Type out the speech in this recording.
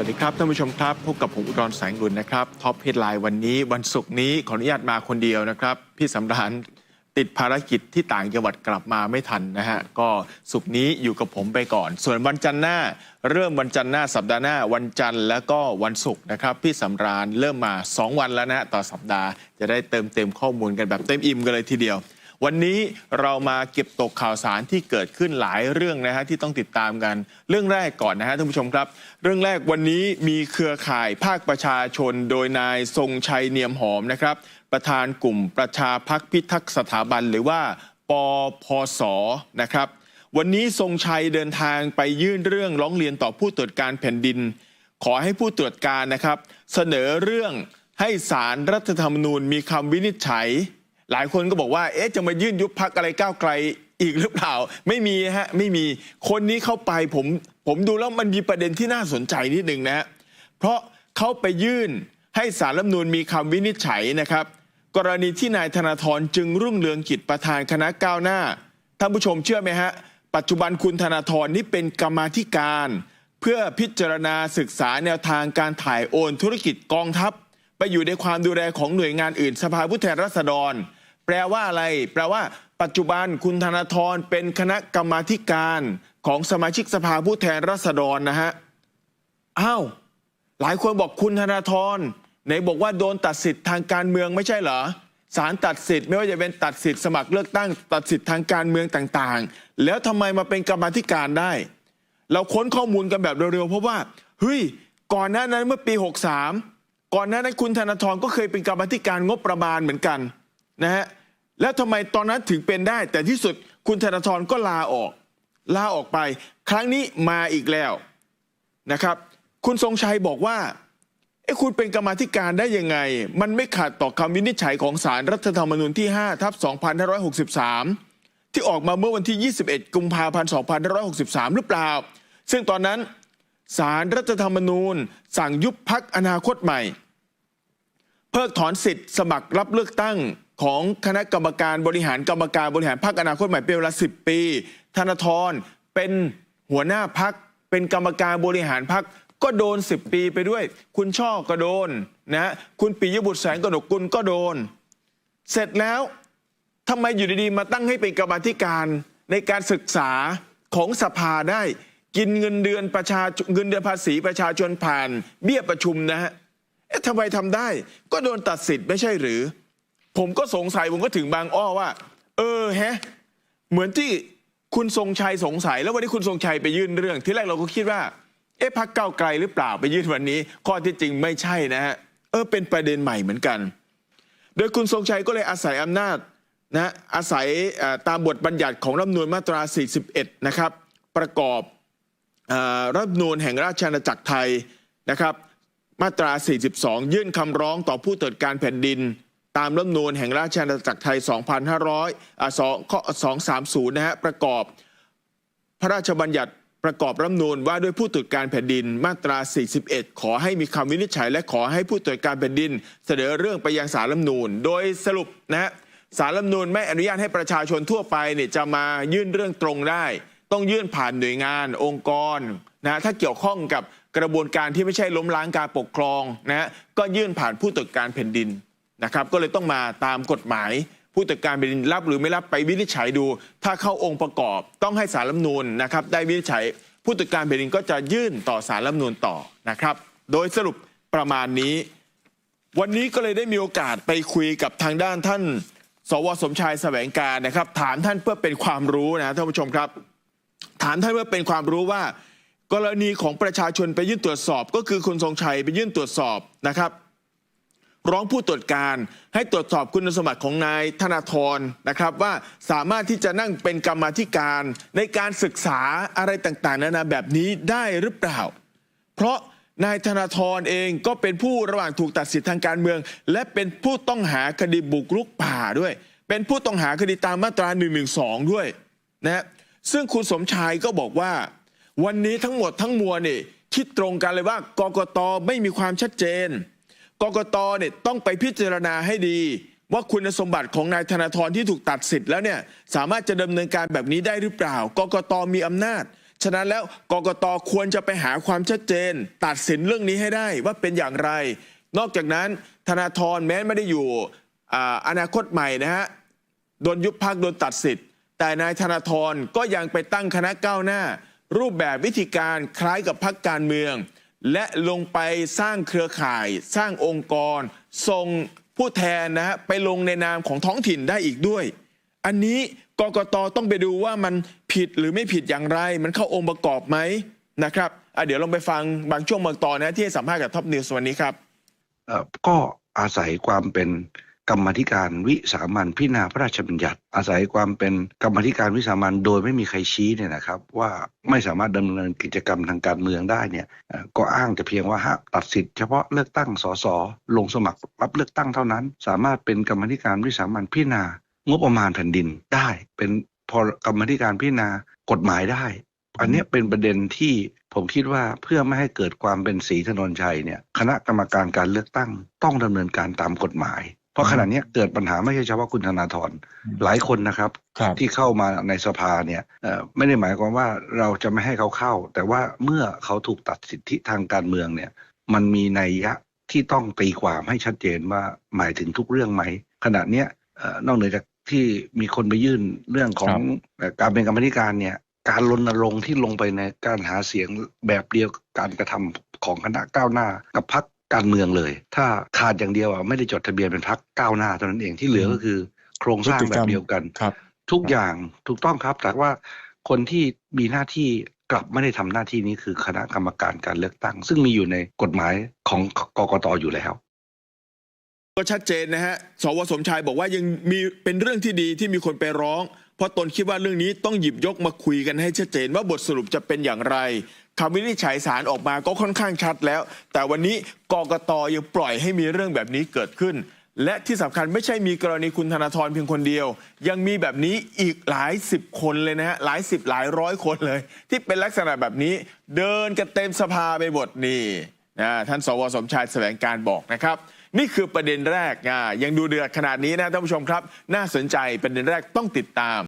วัสดีครับท่านผู้ชมครับพบกับผมอุดรแสงรุนนะครับท็อปเฮดไลน์วันนี้วันศุกร์นี้ขออนุญาตมาคนเดียวนะครับ พี่สำราญติดภารกิจที่ต่างจังหวัดกลับมาไม่ทันนะฮะก็ศุกร์นี้อยู่กับผมไปก่อน ส่วนวันจันทร์หน้า เริ่มวันจันทร์หน้าสัปดาห์หน้า วันจันทร์แล้วก็วันศุกร์นะครับ พี่สำราญเริ่มมา 2 วันแล้วนะต่อสัปดาห์จะได้เติมเต็มข้อมูลกันแบบเต็มอิ่มกันเลยทีเดียว วันนี้เรามาเก็บตกข่าวสารที่เกิดขึ้นหลายเรื่องนะฮะที่ต้องติดตามกัน เรื่องแรกก่อนนะฮะท่านผู้ชมครับ เรื่องแรกวันนี้มีเครือข่ายภาคประชาชน โดยนายทรงชัยเนียมหอมนะครับ ประธานกลุ่มประชาพักพิทักษ์สถาบันหรือว่าปพสนะครับ วันนี้ทรงชัยเดินทางไปยื่นเรื่องร้องเรียนต่อผู้ตรวจการแผ่นดิน ขอให้ผู้ตรวจการนะครับ เสนอเรื่องให้สารรัฐธรรมนูญมีคำวินิจฉัย หลายคนก็บอกว่า เอ๊ะ จะมายื่นยุบพักอะไรก้าวไกลอีกหรือเปล่า ไม่มีฮะ ไม่มี คนนี้เข้าไปผม ผมดูแล้วมันมีประเด็นที่น่าสนใจนิดหนึ่งนะฮะเพราะเขาไปยื่นให้สารรัฐมนูญมีคำวินิจฉัยนะครับ กรณีที่นายธนาธรจึงรุ่งเรืองกิจประธานคณะก้าวหน้า ท่านผู้ชมเชื่อไหมฮะ ปัจจุบันคุณธนาธรนี่เป็นกรรมาธิการ เพื่อพิจารณาศึกษาแนวทางการถ่ายโอนธุรกิจกองทัพ ไปอยู่ในความดูแลของหน่วยงานอื่นสภาผู้แทนราษฎร แปลว่าอะไร แปลว่า ปัจจุบันคุณธนาธรเป็นคณะกรรมาธิการของสมาชิกสภาผู้แทนราษฎรนะฮะอ้าวหลายคนบอกคุณธนาธรไหนบอกว่าโดนตัดสิทธิ์ทางการเมืองไม่ใช่เหรอศาลตัดสิทธิ์ไม่ว่าจะเป็นตัดสิทธิ์สมัครเลือกตั้ง ตัดสิทธิ์ทางการเมืองต่างๆ แล้วทำไมมาเป็นกรรมธิการได้ เราค้นข้อมูลกันแบบเร็วๆเพราะว่าเฮ้ยก่อนหน้านั้นเมื่อปี 63 ก่อนหน้านั้นคุณธนาธรก็เคยเป็นกรรมธิการงบประมาณเหมือนกันนะฮะ แล้วทำไมตอนนั้นถึงเป็นได้ แต่ที่สุดคุณธนาธรก็ลาออก ลาออกไป ครั้งนี้มาอีกแล้วนะครับ คุณทรงชัยบอกว่าเอ้คุณเป็นกรรมธิการได้ยังไง มันไม่ขัดต่อคำวินิจฉัยของศาลรัฐธรรมนูญที่5ทับ2563 ที่ออกมาเมื่อวันที่ 21 กุมภาพันธ์ 2563 หรือเปล่า ซึ่งตอนนั้นศาลรัฐธรรมนูญ สั่งยุบพักอนาคตใหม่ เพิกถอนสิทธิ์สมัครรับเลือกตั้ง ของคณะกรรมการบริหารกรรมการบริหารพรรคอนาคตใหม่เป็นเวลา10ปี ธนาธรเป็นหัวหน้าพักเป็นกรรมการบริหารพักก็โดน 10 ปีไปด้วย คุณช่อก็โดนนะคุณปิยบุตรแสงกนกกุลก็โดน เสร็จแล้วทำไมอยู่ดีๆ มาตั้งให้เป็นกรรมธิการในการศึกษาของสภาได้ กินเงินเดือนประชาเงินเดือนภาษีประชาชนผ่าน เบี้ยประชุมนะฮะเอ๊ะทำไมทำได้ ก็โดนตัดสิทธิ์ไม่ใช่หรือ ผมก็สงสัยผมก็ถึงบางอ้อว่า เออแฮะ เหมือนที่คุณทรงชัยสงสัย แล้ววันนี้คุณทรงชัยไปยื่นเรื่อง ที่แรกเราก็คิดว่า เอ๊ะพักเก้าไกลหรือเปล่าไปยื่นวันนี้ ข้อที่จริงไม่ใช่นะฮะเออเป็นประเด็นใหม่เหมือนกัน โดยคุณทรงชัยก็เลยอาศัยอำนาจนะอาศัยตามบทบัญญัติของรัฐมนูญมาตรา 41 นะครับ ประกอบรัฐมนูญแห่งราชอาณาจักรไทยนะครับ มาตรา 42 ยื่นคำร้องต่อผู้ตรวจการแผ่นดิน ตามรัฐมนูญแห่งราชอาณาจักรไทย 2500อ่า2ข้อ230 นะฮะ ประกอบ พระราชบัญญัติประกอบรัฐมนูญว่าด้วยผู้ตรวจการแผ่นดินมาตรา 41 ขอให้มีคำวินิจฉัย และขอให้ผู้ตรวจการแผ่นดิน เสนอเรื่องไปยังสารรัฐมนูญโดยสรุปนะฮะสารรัฐมนูญไม่อนุญาตให้ประชาชนทั่วไปเนี่ยจะมายื่นเรื่องตรงได้ ต้องยื่นผ่านหน่วยงาน องค์กรนะฮะถ้าเกี่ยวข้องกับกระบวนการที่ไม่ใช่ล้มล้างการปกครองนะฮะก็ยื่นผ่านผู้ตรวจการแผ่นดิน นะครับก็เลยต้องมาตามกฎหมาย ผู้ตรวจการแผ่นดินรับหรือไม่รับไปวินิจฉัยดู ถ้าเข้าองค์ประกอบต้องให้สารรัฐมนูญนะครับได้วินิจฉัย ผู้ตรวจการแผ่นดินก็จะยื่นต่อสารรัฐมนูญต่อนะครับ โดยสรุปประมาณนี้ วันนี้ก็เลยได้มีโอกาสไปคุยกับทางด้านท่าน สวสมชายแสวงการนะครับ ถามท่านเพื่อเป็นความรู้นะท่านผู้ชมครับ ถามท่านเพื่อเป็นความรู้ว่า กรณีของประชาชนไปยื่นตรวจสอบ ก็คือคุณทรงชัยไปยื่นตรวจสอบนะครับ ร้องผู้ตรวจการ ให้ตรวจสอบคุณสมบัติของนายธนาธรนะครับว่าสามารถที่จะนั่งเป็นกรรมาธิการ ในการศึกษาอะไรต่างๆ นานาแบบนี้ได้หรือเปล่า เพราะนายธนาธรเองก็เป็นผู้ระหว่างถูกตัดสิทธิทางการเมือง และเป็นผู้ต้องหาคดีบุกรุกป่าด้วย เป็นผู้ต้องหาคดีตามมาตรา1นึด้วยนะฮะซึ่งคุณสมชายก็บอกว่า วันนี้ทั้งหมดทั้งมวลนี่คิดตรงกันเลยว่ากกตไม่มีความชัดเจน กกตเนี่ยต้องไปพิจารณาให้ดี ว่าคุณสมบัติของนายธนาธรที่ถูกตัดสิทธิ์แล้วเนี่ยสามารถจะดำเนินการแบบนี้ได้หรือเปล่า กกตมีอำนาจ ฉะนั้นแล้วกกตควรจะไปหาความชัดเจน ตัดสินเรื่องนี้ให้ได้ว่าเป็นอย่างไร นอกจากนั้นธนาธรแม้ไม่ได้อยู่ออนาคตใหม่นะฮะโดนยุบพักโดนตัดสิทธิ์ แต่นายธนาธรก็ยังไปตั้งคณะก้าวหน้า รูปแบบวิธีการคล้ายกับพักการเมือง และลงไปสร้างเครือข่าย สร้างองค์กร ส่งผู้แทนนะฮะไปลงในนามของท้องถิ่นได้อีกด้วย อันนี้กกตต้องไปดูว่ามันผิดหรือไม่ผิดอย่างไร มันเข้าองค์ประกอบไหมนะครับอะเดี๋ยวลองไปฟังบางช่วงบางตอนนะที่ให้สัมภาษณ์กับท็อปนิวส์วันนี้ครับเออก็อาศัยความเป็น กรรมธิการวิสามันพิจารณาพระราชบัญญัติ อาศัยความเป็นกรรมธิการวิสามันโดยไม่มีใครชี้เนี่ยนะครับ ว่าไม่สามารถดำเนินกิจกรรมทางการเมืองได้เนี่ยก็อ้างแต่เพียงว่าตัดสิทธิ์เฉพาะเลือกตั้งสสลงสมัครรับเลือกตั้งเท่านั้น สามารถเป็นกรรมธิการวิสามันพิจารณางบประมาณแผ่นดินได้เป็นพอกรรมธิการพิจารณากฎหมายได้ อันนี้เป็นประเด็นที่ผมคิดว่าเพื่อไม่ให้เกิดความเป็นสีถนนชัยเนี่ยคณะกรรมการการเลือกตั้งต้องดำเนินการตามกฎหมาย ราะขณะเนี้ยเกิดปัญหาไม่ใช่เฉพาะคุณธนาธรหลายคนนะครับครับที่เข้ามาในสภาเนี่ยเอ่อไม่ได้หมายความว่าเราจะไม่ให้เขาเข้า แต่ว่าเมื่อเขาถูกตัดสิทธิทางการเมืองเนี่ยมันมีนัยยะที่ต้องตีความให้ชัดเจนว่าหมายถึงทุกเรื่องไหม ขณะเนี้ยเอ่อนอกเหนือจากที่มีคนไปยื่นเรื่องของครับเอ่อการเป็นกรรมธิการเนี่ยการรณรงค์ที่ลงไปในการหาเสียงแบบเดียวกับการกระทำของคณะก้าวหน้า กับพรรค การเมืองเลย ถ้าขาดอย่างเดียวอะไม่ได้จดทะเบียนเป็นพรรคก้าวหน้าเท่านั้นเองที่เหลือก็คือโครงสร้างแบบเดียวกันครับ ทุกอย่างถูกต้องครับแต่ว่าคนที่มีหน้าที่กลับไม่ได้ทำหน้าที่นี้คือคณะกรรมการการเลือกตั้ง ซึ่งมีอยู่ในกฎหมายของกกตอยู่แล้วก็ชัดเจนนะฮะ สวสมชายบอกว่ายังมีเป็นเรื่องที่ดีที่มีคนไปร้อง เพราะตนคิดว่าเรื่องนี้ต้องหยิบยกมาคุยกันให้ชัดเจนว่าบทสรุปจะเป็นอย่างไร คำวินิจฉัยสารออกมาก็ค่อนข้างชัดแล้ว แต่วันนี้กกตยังปล่อยให้มีเรื่องแบบนี้เกิดขึ้น และที่สำคัญไม่ใช่มีกรณีคุณธนาธรเพียงคนเดียว ยังมีแบบนี้อีกหลายสิบคนเลยนะฮะหลายสิบหลายร้อยคนเลย ที่เป็นลักษณะแบบนี้ เดินกันเต็มสภาไปหมดนี่นะท่านสวสมชายแสวงการบอกนะครับ นี่คือประเด็นแรกอะยังดูเดือดขนาดนี้นะท่านผู้ชมครับ น่าสนใจประเด็นแรกต้องติดตาม